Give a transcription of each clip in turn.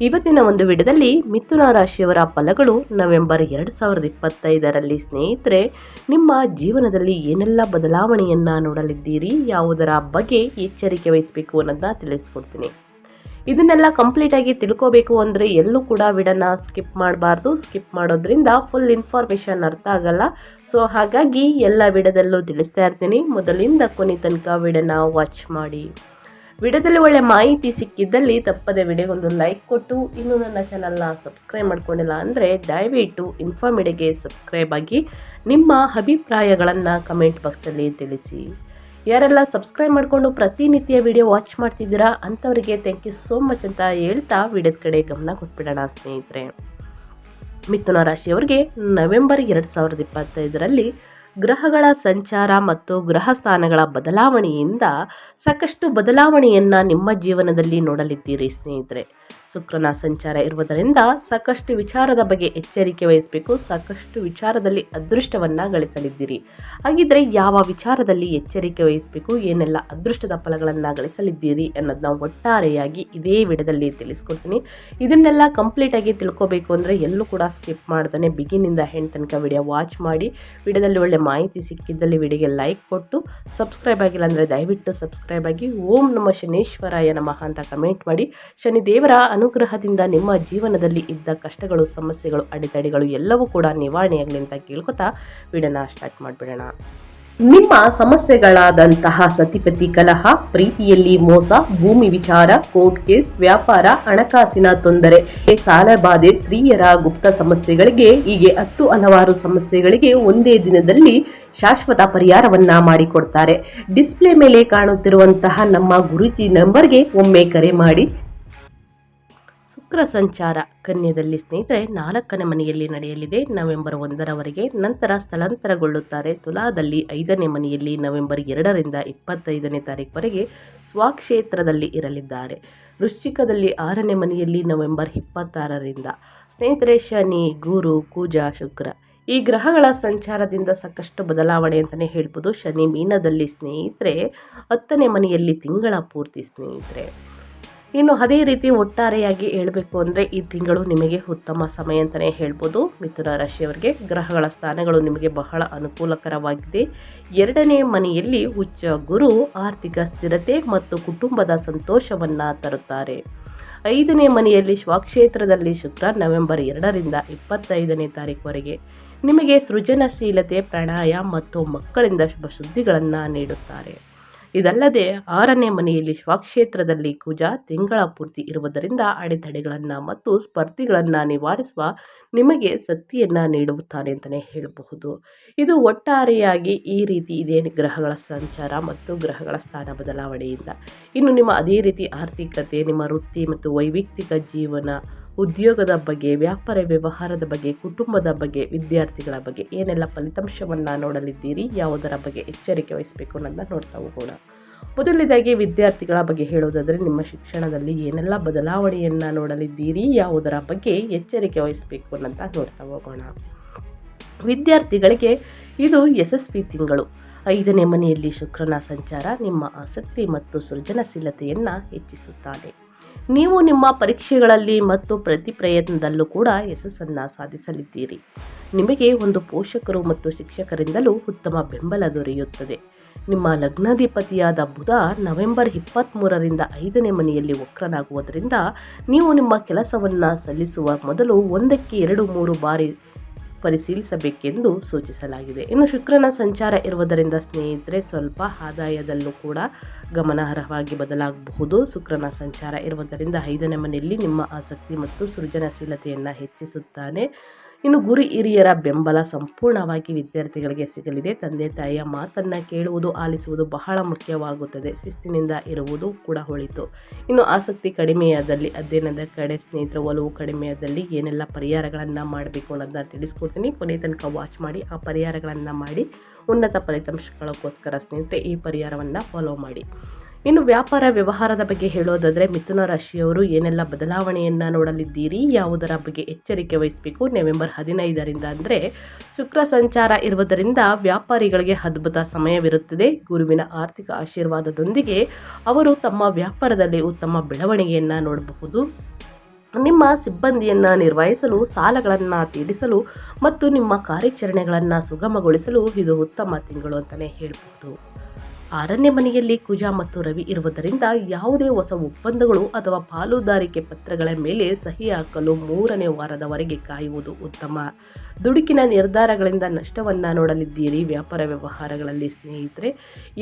ಇವತ್ತಿನ ಒಂದು ವಿಡಿಯೋದಲ್ಲಿ ಮಿಥುನ ರಾಶಿಯವರ ಫಲಗಳು ನವೆಂಬರ್ ಎರಡು ಸಾವಿರದ ಇಪ್ಪತ್ತೈದರಲ್ಲಿ. ಸ್ನೇಹಿತರೆ, ನಿಮ್ಮ ಜೀವನದಲ್ಲಿ ಏನೆಲ್ಲ ಬದಲಾವಣೆಯನ್ನು ನೋಡಲಿದ್ದೀರಿ, ಯಾವುದರ ಬಗ್ಗೆ ಎಚ್ಚರಿಕೆ ವಹಿಸಬೇಕು ಅನ್ನೋದನ್ನ ತಿಳಿಸ್ಕೊಡ್ತೀನಿ. ಇದನ್ನೆಲ್ಲ ಕಂಪ್ಲೀಟಾಗಿ ತಿಳ್ಕೋಬೇಕು ಅಂದರೆ ಎಲ್ಲೂ ಕೂಡ ವಿಡನ್ನ ಸ್ಕಿಪ್ ಮಾಡಬಾರ್ದು. ಸ್ಕಿಪ್ ಮಾಡೋದ್ರಿಂದ ಫುಲ್ ಇನ್ಫಾರ್ಮೇಷನ್ ಅರ್ಥ ಆಗಲ್ಲ. ಸೊ ಹಾಗಾಗಿ ಎಲ್ಲ ವಿಡದಲ್ಲೂ ತಿಳಿಸ್ತಾ ಇರ್ತೀನಿ. ಮೊದಲಿಂದ ಕೊನೆ ತನಕ ವಿಡನ ವಾಚ್ ಮಾಡಿ. ವಿಡಿಯೋದಲ್ಲಿ ಒಳ್ಳೆ ಮಾಹಿತಿ ಸಿಕ್ಕಿದ್ದಲ್ಲಿ ತಪ್ಪದೆ ವಿಡಿಯೋಗೊಂದು ಲೈಕ್ ಕೊಟ್ಟು. ಇನ್ನೂ ನನ್ನ ಚಾನಲ್ನ ಸಬ್ಸ್ಕ್ರೈಬ್ ಮಾಡ್ಕೊಂಡಿಲ್ಲ ಅಂದರೆ ದಯವಿಟ್ಟು ಇನ್ಫಾಮಿಡಿಗೆ ಸಬ್ಸ್ಕ್ರೈಬ್ ಆಗಿ. ನಿಮ್ಮ ಅಭಿಪ್ರಾಯಗಳನ್ನು ಕಮೆಂಟ್ ಬಾಕ್ಸಲ್ಲಿ ತಿಳಿಸಿ. ಯಾರೆಲ್ಲ ಸಬ್ಸ್ಕ್ರೈಬ್ ಮಾಡಿಕೊಂಡು ಪ್ರತಿನಿತ್ಯ ವಿಡಿಯೋ ವಾಚ್ ಮಾಡ್ತಿದ್ದೀರಾ ಅಂಥವರಿಗೆ ಥ್ಯಾಂಕ್ ಯು ಸೋ ಮಚ್ ಅಂತ ಹೇಳ್ತಾ ವಿಡಿಯೋದ ಕಡೆ ಗಮನ ಕೊಟ್ಬಿಡೋಣ ಸ್ನೇಹಿತರೆ. ಮಿಥುನ ರಾಶಿಯವರಿಗೆ ನವೆಂಬರ್ ಎರಡು ಸಾವಿರದ ಇಪ್ಪತ್ತೈದರಲ್ಲಿ ಗ್ರಹಗಳ ಸಂಚಾರ ಮತ್ತು ಗ್ರಹ ಸ್ಥಾನಗಳ ಬದಲಾವಣೆಯಿಂದ ಸಾಕಷ್ಟು ಬದಲಾವಣೆಯನ್ನು ನಿಮ್ಮ ಜೀವನದಲ್ಲಿ ನೋಡಲಿದ್ದೀರಿ ಸ್ನೇಹಿತರೆ. ಶುಕ್ರನ ಸಂಚಾರ ಇರುವುದರಿಂದ ಸಾಕಷ್ಟು ವಿಚಾರದ ಬಗ್ಗೆ ಎಚ್ಚರಿಕೆ ವಹಿಸಬೇಕು, ಸಾಕಷ್ಟು ವಿಚಾರದಲ್ಲಿ ಅದೃಷ್ಟವನ್ನು ಗಳಿಸಲಿದ್ದೀರಿ. ಹಾಗಿದ್ರೆ ಯಾವ ವಿಚಾರದಲ್ಲಿ ಎಚ್ಚರಿಕೆ ವಹಿಸಬೇಕು, ಏನೆಲ್ಲ ಅದೃಷ್ಟದ ಫಲಗಳನ್ನು ಗಳಿಸಲಿದ್ದೀರಿ ಅನ್ನೋದನ್ನ ಒಟ್ಟಾರೆಯಾಗಿ ಇದೇ ವಿಡದಲ್ಲಿ ತಿಳಿಸ್ಕೊಡ್ತೀನಿ. ಇದನ್ನೆಲ್ಲ ಕಂಪ್ಲೀಟಾಗಿ ತಿಳ್ಕೊಬೇಕು ಅಂದರೆ ಎಲ್ಲೂ ಕೂಡ ಸ್ಕಿಪ್ ಮಾಡ್ತಾನೆ ಬಿಗಿನಿಂದ ಹೆಣ್ಣು ತನಕ ವಿಡಿಯೋ ವಾಚ್ ಮಾಡಿ ವಿಡಿಯೋದಲ್ಲಿ ಒಳ್ಳೆ ಮಾಹಿತಿ ಸಿಕ್ಕಿದ್ದಲ್ಲಿ ವಿಡಿಯೋಗೆ ಲೈಕ್ ಕೊಟ್ಟು ಸಬ್ಸ್ಕ್ರೈಬ್ ಆಗಿಲ್ಲ ಅಂದರೆ ದಯವಿಟ್ಟು ಸಬ್ಸ್ಕ್ರೈಬ್ ಆಗಿ ಓಂ ನಮ್ಮ ಶನೇಶ್ವರಾಯ ನಮಃ ಅಂತ ಕಮೆಂಟ್ ಮಾಡಿ. ಶನಿ ದೇವರ ಅನುಗ್ರಹದಿಂದ ನಿಮ್ಮ ಜೀವನದಲ್ಲಿ ಇದ್ದ ಕಷ್ಟಗಳು, ಸಮಸ್ಯೆಗಳು, ಅಡೆತಡೆಗಳು ಎಲ್ಲವೂ ಕೂಡ ನಿವಾರಣೆಯಾಗಲಿ ಅಂತ ಕೇಳ್ಕೊತಾ ವಿಡಿಯೋನ ಸ್ಟಾರ್ಟ್ ಮಾಡಿಬಿಡೋಣ. ನಿಮ್ಮ ಸಮಸ್ಯೆಗಳಾದಂತಹ ಸತಿಪತಿ ಕಲಹ, ಪ್ರೀತಿಯಲ್ಲಿ ಮೋಸ, ಭೂಮಿ ವಿಚಾರ, ಕೋರ್ಟ್ ಕೇಸ್, ವ್ಯಾಪಾರ, ಹಣಕಾಸಿನ ತೊಂದರೆ ಸಾಲಬಾಧೆ ಸ್ತ್ರೀಯರ ಗುಪ್ತ ಸಮಸ್ಯೆಗಳಿಗೆ, ಹೀಗೆ ಹತ್ತು ಹಲವಾರು ಸಮಸ್ಯೆಗಳಿಗೆ ಒಂದೇ ದಿನದಲ್ಲಿ ಶಾಶ್ವತ ಪರಿಹಾರವನ್ನ ಮಾಡಿಕೊಡ್ತಾರೆ. ಡಿಸ್ಪ್ಲೇ ಮೇಲೆ ಕಾಣುತ್ತಿರುವಂತಹ ನಮ್ಮ ಗುರುಜಿ ನಂಬರ್ಗೆ ಒಮ್ಮೆ ಕರೆ ಮಾಡಿ ಶುಕ್ರ ಸಂಚಾರ. ಕನ್ಯದಲ್ಲಿ ಸ್ನೇಹಿತರೆ, ನಾಲ್ಕನೇ ಮನೆಯಲ್ಲಿ ನಡೆಯಲಿದೆ. ನವೆಂಬರ್ ಒಂದರವರೆಗೆ ನಂತರ ಸ್ಥಳಾಂತರಗೊಳ್ಳುತ್ತಾರೆ. ತುಲಾದಲ್ಲಿ ಐದನೇ ಮನೆಯಲ್ಲಿ ನವೆಂಬರ್ ಎರಡರಿಂದ ಇಪ್ಪತ್ತೈದನೇ ತಾರೀಕುವರೆಗೆ ಸ್ವಕ್ಷೇತ್ರದಲ್ಲಿ ಇರಲಿದ್ದಾರೆ. ವೃಶ್ಚಿಕದಲ್ಲಿ ಆರನೇ ಮನೆಯಲ್ಲಿ ನವೆಂಬರ್ ಇಪ್ಪತ್ತಾರರಿಂದ. ಸ್ನೇಹಿತರೆ, ಶನಿ, ಗುರು ಕೂಜಾ ಶುಕ್ರ. ಈ ಗ್ರಹಗಳ ಸಂಚಾರದಿಂದ ಸಾಕಷ್ಟು ಬದಲಾವಣೆ ಅಂತಲೇ ಹೇಳ್ಬೋದು. ಶನಿ ಮೀನದಲ್ಲಿ ಸ್ನೇಹಿತರೆ, ಹತ್ತನೇ ಮನೆಯಲ್ಲಿ ತಿಂಗಳ ಪೂರ್ತಿ ಸ್ನೇಹಿತರೆ. ಇನ್ನು ಅದೇ ರೀತಿ ಒಟ್ಟಾರೆಯಾಗಿ ಹೇಳಬೇಕು ಅಂದರೆ ಈ ತಿಂಗಳು ನಿಮಗೆ ಉತ್ತಮ ಸಮಯ ಅಂತಲೇ ಹೇಳ್ಬೋದು. ಮಿಥುನ ರಾಶಿಯವರಿಗೆ ಗ್ರಹಗಳ ಸ್ಥಾನಗಳು ನಿಮಗೆ ಬಹಳ ಅನುಕೂಲಕರವಾಗಿದೆ. ಎರಡನೇ ಮನೆಯಲ್ಲಿ ಉಚ್ಚ ಗುರು ಆರ್ಥಿಕ ಸ್ಥಿರತೆ ಮತ್ತು ಕುಟುಂಬದ ಸಂತೋಷವನ್ನು ತರುತ್ತಾರೆ. ಐದನೇ ಮನೆಯಲ್ಲಿ ಸ್ವಕ್ಷೇತ್ರದಲ್ಲಿ ಶುಕ್ರ ನವೆಂಬರ್ ಎರಡರಿಂದ ಇಪ್ಪತ್ತೈದನೇ ತಾರೀಕುವರೆಗೆ. ನಿಮಗೆ ಸೃಜನಶೀಲತೆ ಪ್ರಣಾಯ ಮತ್ತು ಮಕ್ಕಳಿಂದ ಶುಭ ಸುದ್ದಿಗಳನ್ನು ನೀಡುತ್ತಾರೆ. ಇದಲ್ಲದೆ ಆರನೇ ಮನೆಯಲ್ಲಿ ಸ್ವಕ್ಷೇತ್ರದಲ್ಲಿ ಕುಜ ತಿಂಗಳ ಪೂರ್ತಿ ಇರುವುದರಿಂದ ಅಡೆತಡೆಗಳನ್ನು ಮತ್ತು ಸ್ಪರ್ಧಿಗಳನ್ನು ನಿವಾರಿಸುವ ನಿಮಗೆ ಶಕ್ತಿಯನ್ನು ನೀಡುತ್ತಾನೆ ಅಂತಲೇ ಹೇಳಬಹುದು. ಇದು ಒಟ್ಟಾರೆಯಾಗಿ ಈ ರೀತಿ ಇದೆ ಗ್ರಹಗಳ ಸಂಚಾರ ಮತ್ತು ಗ್ರಹಗಳ ಸ್ಥಾನ ಬದಲಾವಣೆಯಿಂದ. ಇನ್ನು ನಿಮ್ಮ ಅದೇ ರೀತಿ ಆರ್ಥಿಕತೆ, ನಿಮ್ಮ ವೃತ್ತಿ ಮತ್ತು ವೈಯಕ್ತಿಕ ಜೀವನ ಉದ್ಯೋಗದ ಬಗ್ಗೆ, ವ್ಯಾಪಾರ ವ್ಯವಹಾರದ ಬಗ್ಗೆ, ಕುಟುಂಬದ ಬಗ್ಗೆ, ವಿದ್ಯಾರ್ಥಿಗಳ ಬಗ್ಗೆ ಏನೆಲ್ಲ ಫಲಿತಾಂಶವನ್ನು ನೋಡಲಿದ್ದೀರಿ, ಯಾವುದರ ಬಗ್ಗೆ ಎಚ್ಚರಿಕೆ ವಹಿಸಬೇಕು ಅನ್ನೋದನ್ನ ನೋಡ್ತಾ ಹೋಗೋಣ. ಮೊದಲನೇದಾಗಿ ವಿದ್ಯಾರ್ಥಿಗಳ ಬಗ್ಗೆ ಹೇಳುವುದಾದರೆ ನಿಮ್ಮ ಶಿಕ್ಷಣದಲ್ಲಿ ಏನೆಲ್ಲ ಬದಲಾವಣೆಯನ್ನು ನೋಡಲಿದ್ದೀರಿ, ಯಾವುದರ ಬಗ್ಗೆ ಎಚ್ಚರಿಕೆ ವಹಿಸಬೇಕು ಅನ್ನೋಂತ ನೋಡ್ತಾ ಹೋಗೋಣ. ವಿದ್ಯಾರ್ಥಿಗಳಿಗೆ ಇದು ಯಶಸ್ವಿ ತಿಂಗಳು. ಐದನೇ ಮನೆಯಲ್ಲಿ ಶುಕ್ರನ ಸಂಚಾರ ನಿಮ್ಮ ಆಸಕ್ತಿ ಮತ್ತು ಸೃಜನಶೀಲತೆಯನ್ನು ಹೆಚ್ಚಿಸುತ್ತಾನೆ. ನೀವು ನಿಮ್ಮ ಪರೀಕ್ಷೆಗಳಲ್ಲಿ ಮತ್ತು ಪ್ರತಿ ಪ್ರಯತ್ನದಲ್ಲೂ ಕೂಡ ಯಶಸ್ಸನ್ನು ಸಾಧಿಸಲಿದ್ದೀರಿ. ನಿಮಗೆ ಒಂದು ಪೋಷಕರು ಮತ್ತು ಶಿಕ್ಷಕರಿಂದಲೂ ಉತ್ತಮ ಬೆಂಬಲ ದೊರೆಯುತ್ತದೆ. ನಿಮ್ಮ ಲಗ್ನಾಧಿಪತಿಯಾದ ಬುಧ ನವೆಂಬರ್ ಇಪ್ಪತ್ತ್ಮೂರರಿಂದ ಐದನೇ ಮನೆಯಲ್ಲಿ ವಕ್ರನಾಗುವುದರಿಂದ ನೀವು ನಿಮ್ಮ ಕೆಲಸವನ್ನು ಸಲ್ಲಿಸುವ ಮೊದಲು ಒಂದಕ್ಕೆ ಎರಡು ಮೂರು ಬಾರಿ ಪರಿಶೀಲಿಸಬೇಕೆಂದು ಸೂಚಿಸಲಾಗಿದೆ. ಇನ್ನು ಶುಕ್ರನ ಸಂಚಾರ ಇರುವುದರಿಂದ ಸ್ನೇಹಿತರೆ, ಸ್ವಲ್ಪ ಆದಾಯದಲ್ಲೂ ಕೂಡ ಗಮನಾರ್ಹವಾಗಿ ಬದಲಾಗಬಹುದು. ಶುಕ್ರನ ಸಂಚಾರ ಇರುವುದರಿಂದ ಐದನೇ ಮನೆಯಲ್ಲಿ ನಿಮ್ಮ ಆಸಕ್ತಿ ಮತ್ತು ಸೃಜನಶೀಲತೆಯನ್ನು ಹೆಚ್ಚಿಸುತ್ತಾನೆ. ಇನ್ನು ಗುರು ಹಿರಿಯರ ಬೆಂಬಲ ಸಂಪೂರ್ಣವಾಗಿ ವಿದ್ಯಾರ್ಥಿಗಳಿಗೆ ಸಿಗಲಿದೆ. ತಂದೆ ತಾಯಿಯ ಮಾತನ್ನು ಕೇಳುವುದು, ಆಲಿಸುವುದು ಬಹಳ ಮುಖ್ಯವಾಗುತ್ತದೆ. ಶಿಸ್ತಿನಿಂದ ಇರುವುದು ಕೂಡ ಹೊಳಿತು ಇನ್ನು ಆಸಕ್ತಿ ಕಡಿಮೆಯಾದಲ್ಲಿ, ಅಧ್ಯಯನದ ಕಡೆ ಸ್ನೇಹಿತರ ಒಲವು ಕಡಿಮೆಯಾದಲ್ಲಿ ಏನೆಲ್ಲ ಪರಿಹಾರಗಳನ್ನು ಮಾಡಬೇಕು ಅನ್ನೋದನ್ನ ತಿಳಿಸ್ಕೊಡ್ತೀನಿ. ಕೊನೆ ತನಕ ವಾಚ್ ಮಾಡಿ, ಆ ಪರಿಹಾರಗಳನ್ನು ಮಾಡಿ, ಉನ್ನತ ಫಲಿತಾಂಶಗಳಿಗೋಸ್ಕರ ಸ್ನೇಹಿತರೆ ಈ ಪರಿಹಾರವನ್ನು ಫಾಲೋ ಮಾಡಿ. ಇನ್ನು ವ್ಯಾಪಾರ ವ್ಯವಹಾರದ ಬಗ್ಗೆ ಹೇಳೋದಾದರೆ ಮಿಥುನ ರಾಶಿಯವರು ಏನೆಲ್ಲ ಬದಲಾವಣೆಯನ್ನು ನೋಡಲಿದ್ದೀರಿ, ಯಾವುದರ ಬಗ್ಗೆ ಎಚ್ಚರಿಕೆ ವಹಿಸಬೇಕು? ನವೆಂಬರ್ ಹದಿನೈದರಿಂದ ಅಂದರೆ ಶುಕ್ರ ಸಂಚಾರ ಇರುವುದರಿಂದ ವ್ಯಾಪಾರಿಗಳಿಗೆ ಅದ್ಭುತ ಸಮಯವಿರುತ್ತದೆ. ಗುರುವಿನ ಆರ್ಥಿಕ ಆಶೀರ್ವಾದದೊಂದಿಗೆ ಅವರು ತಮ್ಮ ವ್ಯಾಪಾರದಲ್ಲಿ ಉತ್ತಮ ಬೆಳವಣಿಗೆಯನ್ನು ನೋಡಬಹುದು. ನಿಮ್ಮ ಸಿಬ್ಬಂದಿಯನ್ನು ನಿರ್ವಹಿಸಲು, ಸಾಲಗಳನ್ನು ತೀರಿಸಲು ಮತ್ತು ನಿಮ್ಮ ಕಾರ್ಯಾಚರಣೆಗಳನ್ನು ಸುಗಮಗೊಳಿಸಲು ಇದು ಉತ್ತಮ ತಿಂಗಳು ಅಂತಲೇ ಹೇಳ್ಬೋದು. ಆರನೇ ಮನೆಯಲ್ಲಿ ಕುಜ ಮತ್ತು ರವಿ ಇರುವುದರಿಂದ ಯಾವುದೇ ಹೊಸ ಒಪ್ಪಂದಗಳು ಅಥವಾ ಪಾಲುದಾರಿಕೆ ಪತ್ರಗಳ ಮೇಲೆ ಸಹಿ ಹಾಕಲು ಮೂರನೇ ವಾರದವರೆಗೆ ಕಾಯುವುದು ಉತ್ತಮ. ದುಡುಕಿನ ನಿರ್ಧಾರಗಳಿಂದ ನಷ್ಟವನ್ನು ನೋಡಲಿದ್ದೀರಿ. ವ್ಯಾಪಾರ ವ್ಯವಹಾರಗಳಲ್ಲಿ ಸ್ನೇಹಿತರೆ,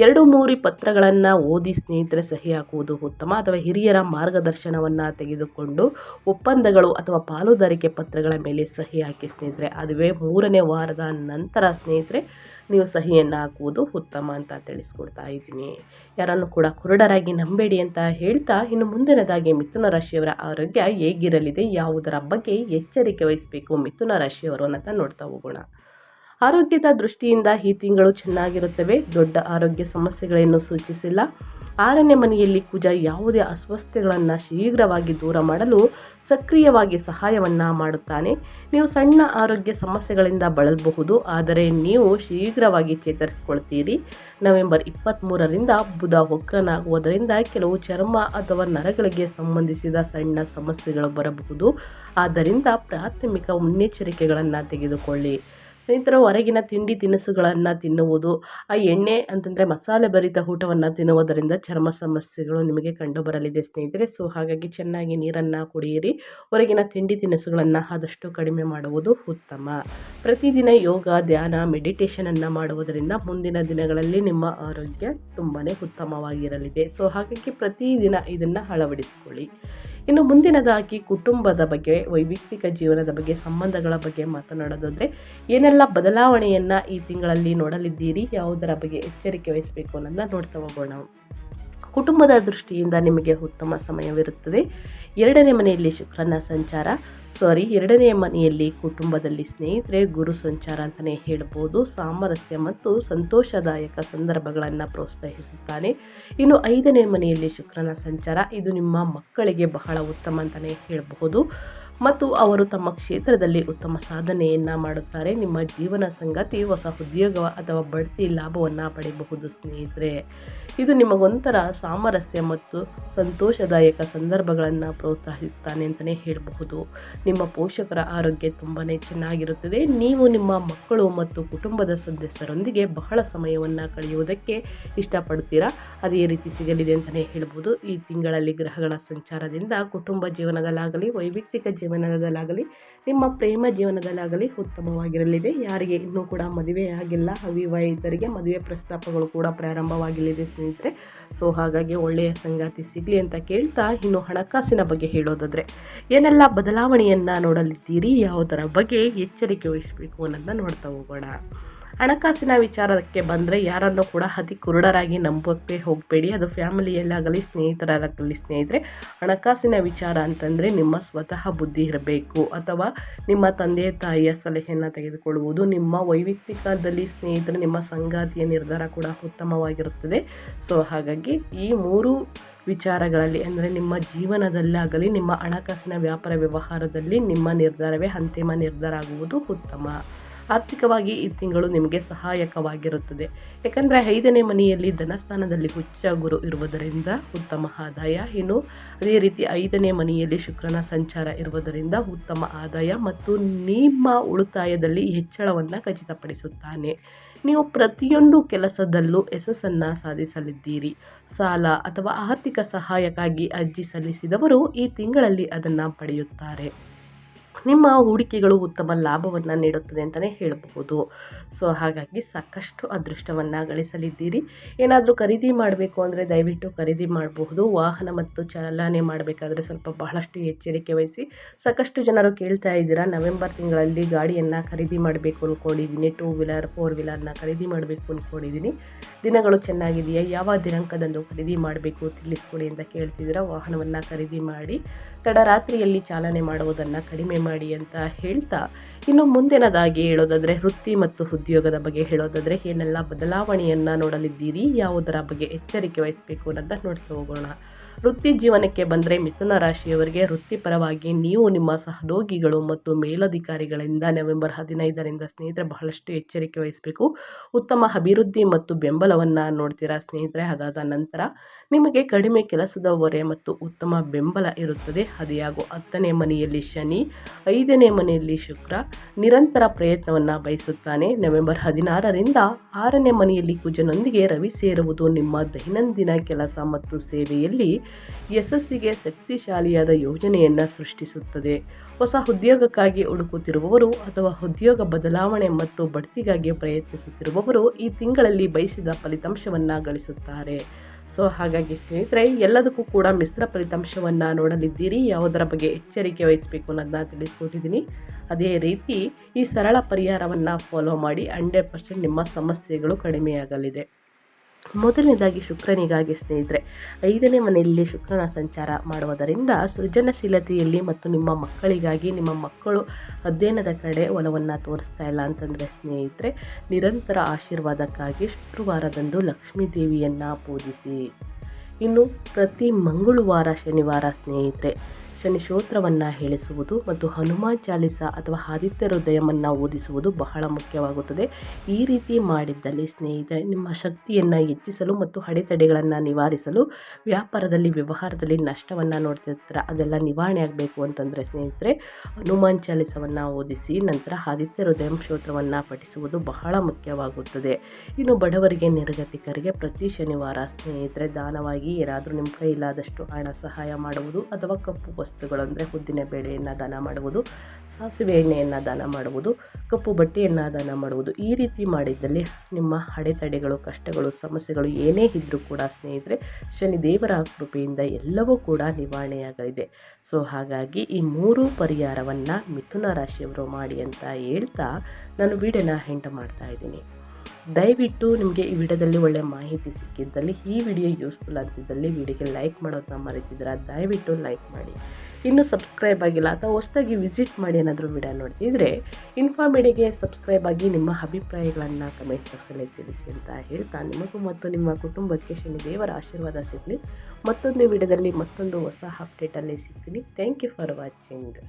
ಎರಡು ಮೂರು ಪತ್ರಗಳನ್ನು ಓದಿ ಸ್ನೇಹಿತರೆ ಸಹಿ ಹಾಕುವುದು ಉತ್ತಮ. ಅಥವಾ ಹಿರಿಯರ ಮಾರ್ಗದರ್ಶನವನ್ನು ತೆಗೆದುಕೊಂಡು ಒಪ್ಪಂದಗಳು ಅಥವಾ ಪಾಲುದಾರಿಕೆ ಪತ್ರಗಳ ಮೇಲೆ ಸಹಿ ಹಾಕಿ ಸ್ನೇಹಿತರೆ, ಅದುವೇ ಮೂರನೇ ವಾರದ ನಂತರ ಸ್ನೇಹಿತರೆ ನೀವು ಸಹಿಯನ್ನು ಹಾಕುವುದು ಉತ್ತಮ ಅಂತ ತಿಳಿಸ್ಕೊಡ್ತಾ ಇದ್ದೀನಿ. ಯಾರನ್ನು ಕೂಡ ಕುರುಡರಾಗಿ ನಂಬೇಡಿ ಅಂತ ಹೇಳ್ತಾ, ಇನ್ನು ಮುಂದಿನದಾಗಿ ಮಿಥುನ ರಾಶಿಯವರ ಆರೋಗ್ಯ ಹೇಗಿರಲಿದೆ, ಯಾವುದರ ಬಗ್ಗೆ ಎಚ್ಚರಿಕೆ ವಹಿಸಬೇಕು ಮಿಥುನ ರಾಶಿಯವರು ಅಂತ ನೋಡ್ತಾ ಹೋಗೋಣ. ಆರೋಗ್ಯದ ದೃಷ್ಟಿಯಿಂದ ಈ ತಿಂಗಳು ಚೆನ್ನಾಗಿರುತ್ತವೆ. ದೊಡ್ಡ ಆರೋಗ್ಯ ಸಮಸ್ಯೆಗಳನ್ನು ಸೂಚಿಸಿಲ್ಲ. ಆರನೇ ಮನೆಯಲ್ಲಿ ಕುಜ ಯಾವುದೇ ಅಸ್ವಸ್ಥತೆಗಳನ್ನು ಶೀಘ್ರವಾಗಿ ದೂರ ಮಾಡಲು ಸಕ್ರಿಯವಾಗಿ ಸಹಾಯವನ್ನು ಮಾಡುತ್ತಾನೆ. ನೀವು ಸಣ್ಣ ಆರೋಗ್ಯ ಸಮಸ್ಯೆಗಳಿಂದ ಬಳಲಬಹುದು. ಆದರೆ ನೀವು ಶೀಘ್ರವಾಗಿ ಚೇತರಿಸಿಕೊಳ್ತೀರಿ. ನವೆಂಬರ್ ಇಪ್ಪತ್ತ್ಮೂರರಿಂದ ಬುಧ ವಕ್ರನಾಗುವುದರಿಂದ ಕೆಲವು ಚರ್ಮ ಅಥವಾ ನರಗಳಿಗೆ ಸಂಬಂಧಿಸಿದ ಸಣ್ಣ ಸಮಸ್ಯೆಗಳು ಬರಬಹುದು. ಆದ್ದರಿಂದ ಪ್ರಾಥಮಿಕ ಮುನ್ನೆಚ್ಚರಿಕೆಗಳನ್ನು ತೆಗೆದುಕೊಳ್ಳಿ. ಸ್ನೇಹಿತರು, ಹೊರಗಿನ ತಿಂಡಿ ತಿನಿಸುಗಳನ್ನು ತಿನ್ನುವುದು, ಆ ಎಣ್ಣೆ ಅಂತಂದರೆ ಮಸಾಲೆ ಭರಿತ ಊಟವನ್ನು ತಿನ್ನುವುದರಿಂದ ಚರ್ಮ ಸಮಸ್ಯೆಗಳು ನಿಮಗೆ ಕಂಡು ಬರಲಿದೆ ಸ್ನೇಹಿತರೆ. ಸೊ ಹಾಗಾಗಿ ಚೆನ್ನಾಗಿ ನೀರನ್ನು ಕುಡಿಯಿರಿ. ಹೊರಗಿನ ತಿಂಡಿ ತಿನಿಸುಗಳನ್ನು ಆದಷ್ಟು ಕಡಿಮೆ ಮಾಡುವುದು ಉತ್ತಮ. ಪ್ರತಿದಿನ ಯೋಗ, ಧ್ಯಾನ ಮೆಡಿಟೇಷನನ್ನು ಮಾಡುವುದರಿಂದ ಮುಂದಿನ ದಿನಗಳಲ್ಲಿ ನಿಮ್ಮ ಆರೋಗ್ಯ ತುಂಬಾ ಉತ್ತಮವಾಗಿರಲಿದೆ. ಸೊ ಹಾಗಾಗಿ ಪ್ರತಿದಿನ ಇದನ್ನು ಅಳವಡಿಸಿಕೊಳ್ಳಿ. ಇನ್ನು ಮುಂದಿನದಾಗಿ ಕುಟುಂಬದ ಬಗ್ಗೆ, ವೈಯಕ್ತಿಕ ಜೀವನದ ಬಗ್ಗೆ, ಸಂಬಂಧಗಳ ಬಗ್ಗೆ ಮಾತನಾಡೋದಾದರೆ, ಏನೆಲ್ಲ ಬದಲಾವಣೆಯನ್ನು ಈ ತಿಂಗಳಲ್ಲಿ ನೋಡಲಿದ್ದೀರಿ, ಯಾವುದರ ಬಗ್ಗೆ ಎಚ್ಚರಿಕೆ ವಹಿಸಬೇಕು ಅನ್ನೋದನ್ನ ನೋಡ್ತಾ ಹೋಗೋಣ. ಕುಟುಂಬದ ದೃಷ್ಟಿಯಿಂದ ನಿಮಗೆ ಉತ್ತಮ ಸಮಯವಿರುತ್ತದೆ. ಎರಡನೇ ಮನೆಯಲ್ಲಿ ಶುಕ್ರನ ಸಂಚಾರ. ಸಾರಿ, ಎರಡನೆಯ ಮನೆಯಲ್ಲಿ ಕುಟುಂಬದಲ್ಲಿ ಸ್ನೇಹಿತರೆ, ಗುರು ಸಂಚಾರ ಅಂತಲೇ ಹೇಳ್ಬೋದು. ಸಾಮರಸ್ಯ ಮತ್ತು ಸಂತೋಷದಾಯಕ ಸಂದರ್ಭಗಳನ್ನು ಪ್ರೋತ್ಸಾಹಿಸುತ್ತಾನೆ. ಇನ್ನು ಐದನೇ ಮನೆಯಲ್ಲಿ ಶುಕ್ರನ ಸಂಚಾರ, ಇದು ನಿಮ್ಮ ಮಕ್ಕಳಿಗೆ ಬಹಳ ಉತ್ತಮ ಅಂತಲೇ ಹೇಳಬಹುದು ಮತ್ತು ಅವರು ತಮ್ಮ ಕ್ಷೇತ್ರದಲ್ಲಿ ಉತ್ತಮ ಸಾಧನೆಯನ್ನು ಮಾಡುತ್ತಾರೆ. ನಿಮ್ಮ ಜೀವನ ಸಂಗತಿ, ಹೊಸ ಉದ್ಯೋಗ ಅಥವಾ ಬಡ್ತಿ ಲಾಭವನ್ನು ಪಡೆಯಬಹುದು ಸ್ನೇಹಿತರೆ. ಇದು ನಿಮಗೊಂಥರ ಸಾಮರಸ್ಯ ಮತ್ತು ಸಂತೋಷದಾಯಕ ಸಂದರ್ಭಗಳನ್ನು ಪ್ರೋತ್ಸಾಹಿಸುತ್ತಾನೆ ಅಂತಲೇ ಹೇಳಬಹುದು ನಿಮ್ಮ ಪೋಷಕರ ಆರೋಗ್ಯ ತುಂಬಾ ಚೆನ್ನಾಗಿರುತ್ತದೆ. ನೀವು ನಿಮ್ಮ ಮಕ್ಕಳು ಮತ್ತು ಕುಟುಂಬದ ಸದಸ್ಯರೊಂದಿಗೆ ಬಹಳ ಸಮಯವನ್ನು ಕಳೆಯುವುದಕ್ಕೆ ಇಷ್ಟಪಡ್ತೀರಾ ಅದೇ ರೀತಿ ಸಿಗಲಿದೆ ಅಂತಲೇ ಹೇಳ್ಬೋದು. ಈ ತಿಂಗಳಲ್ಲಿ ಗ್ರಹಗಳ ಸಂಚಾರದಿಂದ ಕುಟುಂಬ ಜೀವನದಲ್ಲಾಗಲಿ, ವೈಯಕ್ತಿಕ ಜೀವನದಲ್ಲಾಗಲಿ, ನಿಮ್ಮ ಪ್ರೇಮ ಜೀವನದಲ್ಲಾಗಲಿ ಉತ್ತಮವಾಗಿರಲಿದೆ. ಯಾರಿಗೆ ಇನ್ನೂ ಕೂಡ ಮದುವೆ ಆಗಿಲ್ಲ. ಅವಿವಾಹಿತರಿಗೆ ಮದುವೆ ಪ್ರಸ್ತಾಪಗಳು ಕೂಡ ಪ್ರಾರಂಭವಾಗಲಿದೆ ಸ್ನೇಹಿತರೆ. ಸೊ, ಹಾಗಾಗಿ ಒಳ್ಳೆಯ ಸಂಗಾತಿ ಸಿಗಲಿ ಅಂತ ಕೇಳ್ತಾ ಇನ್ನು ಹಣಕಾಸಿನ ಬಗ್ಗೆ ಹೇಳೋದಾದರೆ, ಏನೆಲ್ಲ ಬದಲಾವಣೆಯನ್ನು ನೋಡಲಿದ್ದೀರಿ? ಯಾವುದರ ಬಗ್ಗೆ ಎಚ್ಚರಿಕೆ ವಹಿಸಬೇಕು ಅನ್ನೋದನ್ನ ನೋಡ್ತಾ ಹೋಗೋಣ. ಹಣಕಾಸಿನ ವಿಚಾರಕ್ಕೆ ಬಂದರೆ ಯಾರನ್ನು ಕೂಡ ಅತಿ ಕುರುಡರಾಗಿ ನಂಬೋಕ್ಕೆ ಹೋಗಬೇಡಿ. ಅದು ಫ್ಯಾಮಿಲಿಯಲ್ಲಾಗಲಿ ಸ್ನೇಹಿತರಾಗಲಿ ಸ್ನೇಹಿತರೆ, ಹಣಕಾಸಿನ ವಿಚಾರ ಅಂತಂದರೆ ನಿಮ್ಮ ಸ್ವತಃ ಬುದ್ಧಿ ಇರಬೇಕು. ಅಥವಾ ನಿಮ್ಮ ತಂದೆ, ತಾಯಿಯ ಸಲಹೆಯನ್ನು ತೆಗೆದುಕೊಳ್ಳುವುದು. ನಿಮ್ಮ ವೈಯಕ್ತಿಕದಲ್ಲಿ ಸ್ನೇಹಿತರು, ನಿಮ್ಮ ಸಂಗಾತಿಯ ನಿರ್ಧಾರ ಕೂಡ ಉತ್ತಮವಾಗಿರುತ್ತದೆ. ಸೊ ಹಾಗಾಗಿ ಈ ಮೂರು ವಿಚಾರಗಳಲ್ಲಿ ಅಂದರೆ ನಿಮ್ಮ ಜೀವನದಲ್ಲಾಗಲಿ, ನಿಮ್ಮ ಹಣಕಾಸಿನ ವ್ಯಾಪಾರ ವ್ಯವಹಾರದಲ್ಲಿ ನಿಮ್ಮ ನಿರ್ಧಾರವೇ ಅಂತಿಮ ನಿರ್ಧಾರ ಆಗುವುದು ಉತ್ತಮ. ಆರ್ಥಿಕವಾಗಿ ಈ ತಿಂಗಳು ನಿಮಗೆ ಸಹಾಯಕವಾಗಿರುತ್ತದೆ. ಯಾಕಂದರೆ ಐದನೇ ಮನೆಯಲ್ಲಿ ಧನಸ್ಥಾನದಲ್ಲಿ ಹುಚ್ಚ ಗುರು ಇರುವುದರಿಂದ ಉತ್ತಮ ಆದಾಯ. ಇನ್ನು ಅದೇ ರೀತಿ ಐದನೇ ಮನೆಯಲ್ಲಿ ಶುಕ್ರನ ಸಂಚಾರ ಇರುವುದರಿಂದ ಉತ್ತಮ ಆದಾಯ ಮತ್ತು ನಿಮ್ಮ ಉಳಿತಾಯದಲ್ಲಿ ಹೆಚ್ಚಳವನ್ನು ಖಚಿತಪಡಿಸುತ್ತಾನೆ. ನೀವು ಪ್ರತಿಯೊಂದು ಕೆಲಸದಲ್ಲೂ ಯಶಸ್ಸನ್ನು ಸಾಧಿಸಲಿದ್ದೀರಿ. ಸಾಲ ಅಥವಾ ಆರ್ಥಿಕ ಸಹಾಯಕ್ಕಾಗಿ ಅರ್ಜಿ ಸಲ್ಲಿಸಿದವರು ಈ ತಿಂಗಳಲ್ಲಿ ಅದನ್ನು ಪಡೆಯುತ್ತಾರೆ. ನಿಮ್ಮ ಹೂಡಿಕೆಗಳು ಉತ್ತಮ ಲಾಭವನ್ನು ನೀಡುತ್ತದೆ ಅಂತಲೇ ಹೇಳಬಹುದು. ಸೊ ಹಾಗಾಗಿ ಸಾಕಷ್ಟು ಅದೃಷ್ಟವನ್ನು ಗಳಿಸಲಿದ್ದೀರಿ. ಏನಾದರೂ ಖರೀದಿ ಮಾಡಬೇಕು ಅಂದರೆ ದಯವಿಟ್ಟು ಖರೀದಿ ಮಾಡಬಹುದು. ವಾಹನ ಮತ್ತು ಚಾಲನೆ ಮಾಡಬೇಕಾದ್ರೆ ಸ್ವಲ್ಪ ಬಹಳಷ್ಟು ಎಚ್ಚರಿಕೆ ವಹಿಸಿ. ಸಾಕಷ್ಟು ಜನರು ಕೇಳ್ತಾ ಇದ್ದೀರಾ, ನವೆಂಬರ್ ತಿಂಗಳಲ್ಲಿ ಗಾಡಿಯನ್ನು ಖರೀದಿ ಮಾಡಬೇಕು ಅಂದ್ಕೊಂಡಿದ್ದೀನಿ ಟೂ ವೀಲರ್ ಫೋರ್ ವೀಲರ್ನ ಖರೀದಿ ಮಾಡಬೇಕು ಅಂದ್ಕೊಂಡಿದ್ದೀನಿ ದಿನಗಳು ಚೆನ್ನಾಗಿದೆಯಾ? ಯಾವ ದಿನಾಂಕದಂದು ಖರೀದಿ ಮಾಡಬೇಕು ತಿಳಿಸ್ಕೊಡಿ ಅಂತ ಕೇಳ್ತಿದ್ದೀರಾ? ವಾಹನವನ್ನು ಖರೀದಿ ಮಾಡಿ ತಡರಾತ್ರಿಯಲ್ಲಿ ಚಾಲನೆ ಮಾಡುವುದನ್ನು ಕಡಿಮೆ ಅಂತ ಹೇಳ್ತಾ ಇನ್ನು ಮುಂದಿನದಾಗಿ ಹೇಳೋದಾದರೆ ವೃತ್ತಿ ಮತ್ತು ಉದ್ಯೋಗದ ಬಗ್ಗೆ ಹೇಳೋದಾದರೆ ಏನೆಲ್ಲ ಬದಲಾವಣೆಯನ್ನು ನೋಡಲಿದ್ದೀರಿ, ಯಾವುದರ ಬಗ್ಗೆ ಎಚ್ಚರಿಕೆ ವಹಿಸಬೇಕು ಅನ್ನೋದನ್ನ ನೋಡ್ತಾ ಹೋಗೋಣ. ವೃತ್ತಿ ಜೀವನಕ್ಕೆ ಬಂದರೆ ಮಿಥುನ ರಾಶಿಯವರಿಗೆ ವೃತ್ತಿಪರವಾಗಿ ನೀವು ನಿಮ್ಮ ಸಹೋದ್ಯೋಗಿಗಳು ಮತ್ತು ಮೇಲಧಿಕಾರಿಗಳಿಂದ ನವೆಂಬರ್ ಹದಿನೈದರಿಂದ ಸ್ನೇಹಿತರೆ ಬಹಳಷ್ಟು ಎಚ್ಚರಿಕೆ ವಹಿಸಬೇಕು. ಉತ್ತಮ ಅಭಿವೃದ್ಧಿ ಮತ್ತು ಬೆಂಬಲವನ್ನು ನೋಡ್ತೀರಾ ಸ್ನೇಹಿತರೆ? ಅದಾದ ನಂತರ ನಿಮಗೆ ಕಡಿಮೆ ಕೆಲಸದ ಹೊರೆ ಮತ್ತು ಉತ್ತಮ ಬೆಂಬಲ ಇರುತ್ತದೆ. ಹದಿಯಾಗೋ ಹತ್ತನೇ ಮನೆಯಲ್ಲಿ ಶನಿ, ಐದನೇ ಮನೆಯಲ್ಲಿ ಶುಕ್ರ, ನಿರಂತರ ಪ್ರಯತ್ನವನ್ನು ಬಯಸುತ್ತಾನೆ. ನವೆಂಬರ್ ಹದಿನಾರರಿಂದ ಆರನೇ ಮನೆಯಲ್ಲಿ ಕುಜನೊಂದಿಗೆ ರವಿ ಸೇರುವುದು ನಿಮ್ಮ ದೈನಂದಿನ ಕೆಲಸ ಮತ್ತು ಸೇವೆಯಲ್ಲಿ ಯಶಸ್ಸಿಗೆ ಶಕ್ತಿಶಾಲಿಯಾದ ಯೋಜನೆಯನ್ನು ಸೃಷ್ಟಿಸುತ್ತದೆ. ಹೊಸ ಉದ್ಯೋಗಕ್ಕಾಗಿ ಹುಡುಕುತ್ತಿರುವವರು ಅಥವಾ ಉದ್ಯೋಗ ಬದಲಾವಣೆ ಮತ್ತು ಬಡ್ತಿಗಾಗಿ ಪ್ರಯತ್ನಿಸುತ್ತಿರುವವರು ಈ ತಿಂಗಳಲ್ಲಿ ಬಯಸಿದ ಫಲಿತಾಂಶವನ್ನು ಗಳಿಸುತ್ತಾರೆ. ಸೊ, ಹಾಗಾಗಿ ಸ್ನೇಹಿತರೆ, ಎಲ್ಲದಕ್ಕೂ ಕೂಡ ಮಿಶ್ರ ಫಲಿತಾಂಶವನ್ನು ನೋಡಲಿದ್ದೀರಿ. ಯಾವುದರ ಬಗ್ಗೆ ಎಚ್ಚರಿಕೆ ವಹಿಸಬೇಕು ಅನ್ನೋದನ್ನ ತಿಳಿಸ್ಕೊಟ್ಟಿದ್ದೀನಿ. ಅದೇ ರೀತಿ ಈ ಸರಳ ಪರಿಹಾರವನ್ನು ಫಾಲೋ ಮಾಡಿ ಹಂಡ್ರೆಡ್ ಪರ್ಸೆಂಟ್ ನಿಮ್ಮ ಸಮಸ್ಯೆಗಳು ಕಡಿಮೆಯಾಗಲಿದೆ. ಮೊದಲನೇದಾಗಿ ಶುಕ್ರನಿಗಾಗಿ ಸ್ನೇಹಿತರೆ, ಐದನೇ ಮನೆಯಲ್ಲಿ ಶುಕ್ರನ ಸಂಚಾರ ಮಾಡುವುದರಿಂದ ಸೃಜನಶೀಲತೆಯಲ್ಲಿ ಮತ್ತು ನಿಮ್ಮ ಮಕ್ಕಳಿಗಾಗಿ ನಿಮ್ಮ ಮಕ್ಕಳು ಅಧ್ಯಯನದ ಕಡೆ ಒಲವನ್ನು ತೋರಿಸ್ತಾ ಇಲ್ಲ ಅಂತಂದರೆ ಸ್ನೇಹಿತರೆ, ನಿರಂತರ ಆಶೀರ್ವಾದಕ್ಕಾಗಿ ಶುಕ್ರವಾರದಂದು ಲಕ್ಷ್ಮೀ ದೇವಿಯನ್ನು ಪೂಜಿಸಿ. ಇನ್ನು ಪ್ರತಿ ಮಂಗಳವಾರ, ಶನಿವಾರ ಸ್ನೇಹಿತರೆ ಶನಿ ಸ್ತೋತ್ರವನ್ನು ಹೇಳಿಸುವುದು ಮತ್ತು ಹನುಮಾನ್ ಚಾಲಿಸ ಅಥವಾ ಆದಿತ್ಯ ಹೃದಯವನ್ನು ಓದಿಸುವುದು ಬಹಳ ಮುಖ್ಯವಾಗುತ್ತದೆ. ಈ ರೀತಿ ಮಾಡಿದ್ದಲ್ಲಿ ಸ್ನೇಹಿತರೆ, ನಿಮ್ಮ ಶಕ್ತಿಯನ್ನು ಹೆಚ್ಚಿಸಲು ಮತ್ತು ಅಡೆತಡೆಗಳನ್ನು ನಿವಾರಿಸಲು ವ್ಯಾಪಾರದಲ್ಲಿ, ವ್ಯವಹಾರದಲ್ಲಿ ನಷ್ಟವನ್ನು ನೋಡ್ತಿರ್ತೀರ, ಅದೆಲ್ಲ ನಿವಾರಣೆ ಆಗಬೇಕು ಅಂತಂದರೆ ಸ್ನೇಹಿತರೆ ಹನುಮಾನ್ ಚಾಲಿಸವನ್ನು ಓದಿಸಿ ನಂತರ ಆದಿತ್ಯ ಹೃದಯ ಸ್ತೋತ್ರವನ್ನು ಪಠಿಸುವುದು ಬಹಳ ಮುಖ್ಯವಾಗುತ್ತದೆ. ಇನ್ನು ಬಡವರಿಗೆ, ನಿರ್ಗತಿಕರಿಗೆ ಪ್ರತಿ ಶನಿವಾರ ಸ್ನೇಹಿತರೆ, ದಾನವಾಗಿ ಏನಾದರೂ ನಿಮ್ಮ ಕೈಲಾದಷ್ಟು ಹಣ ಸಹಾಯ ಮಾಡುವುದು ಅಥವಾ ಕಪ್ಪು ವಸ್ತುಗಳು ಅಂದರೆ ಉದ್ದಿನ ಬೇಳೆಯನ್ನು ದಾನ ಮಾಡುವುದು, ಸಾಸಿವೆ ಎಣ್ಣೆಯನ್ನು ದಾನ ಮಾಡುವುದು, ಕಪ್ಪು ಬಟ್ಟೆಯನ್ನು ದಾನ ಮಾಡುವುದು. ಈ ರೀತಿ ಮಾಡಿದ್ದಲ್ಲಿ ನಿಮ್ಮ ಅಡೆತಡೆಗಳು, ಕಷ್ಟಗಳು, ಸಮಸ್ಯೆಗಳು ಏನೇ ಇದ್ದರೂ ಕೂಡ ಸ್ನೇಹಿತರೆ, ಶನಿದೇವರ ಕೃಪೆಯಿಂದ ಎಲ್ಲವೂ ಕೂಡ ನಿವಾರಣೆಯಾಗಲಿದೆ. ಸೊ, ಹಾಗಾಗಿ ಈ ಮೂರು ಪರಿಹಾರವನ್ನು ಮಿಥುನ ರಾಶಿಯವರು ಮಾಡಿ ಅಂತ ಹೇಳ್ತಾ ನಾನು ವಿಡಿಯೋನ ಹೆಂಟ ಮಾಡ್ತಾ ಇದ್ದೀನಿ. ದಯವಿಟ್ಟು ನಿಮಗೆ ಈ ವಿಡಿಯೋದಲ್ಲಿ ಒಳ್ಳೆಯ ಮಾಹಿತಿ ಸಿಕ್ಕಿದ್ದಲ್ಲಿ ಈ ವಿಡಿಯೋ ಯೂಸ್ಫುಲ್ ಅನಿಸಿದ್ದಲ್ಲಿ ವಿಡಿಯೋಗೆ ಲೈಕ್ ಮಾಡೋದನ್ನ ಮರೆತಿದ್ರೆ ದಯವಿಟ್ಟು ಲೈಕ್ ಮಾಡಿ. ಇನ್ನೂ ಸಬ್ಸ್ಕ್ರೈಬ್ ಆಗಿಲ್ಲ ಅಥವಾ ಹೊಸದಾಗಿ ವಿಸಿಟ್ ಮಾಡಿ ಏನಾದರೂ ವಿಡಿಯೋ ನೋಡ್ತಿದ್ರೆ ಇನ್ಫಾರ್ಮೇಡಿಗೆ ಸಬ್ಸ್ಕ್ರೈಬ್ ಆಗಿ ನಿಮ್ಮ ಅಭಿಪ್ರಾಯಗಳನ್ನು ಕಮೆಂಟ್ ಬಾಕ್ಸಲ್ಲಿ ತಿಳಿಸಿ ಅಂತ ಹೇಳ್ತಾ ನಿಮಗೂ ಮತ್ತು ನಿಮ್ಮ ಕುಟುಂಬಕ್ಕೆ ಶನಿ ದೇವರ ಆಶೀರ್ವಾದ ಸಿಗಲಿ. ಮತ್ತೊಂದು ವಿಡಿಯೋದಲ್ಲಿ ಮತ್ತೊಂದು ಹೊಸ ಅಪ್ಡೇಟಲ್ಲಿ ಸಿಗ್ತೀನಿ. Thank you for watching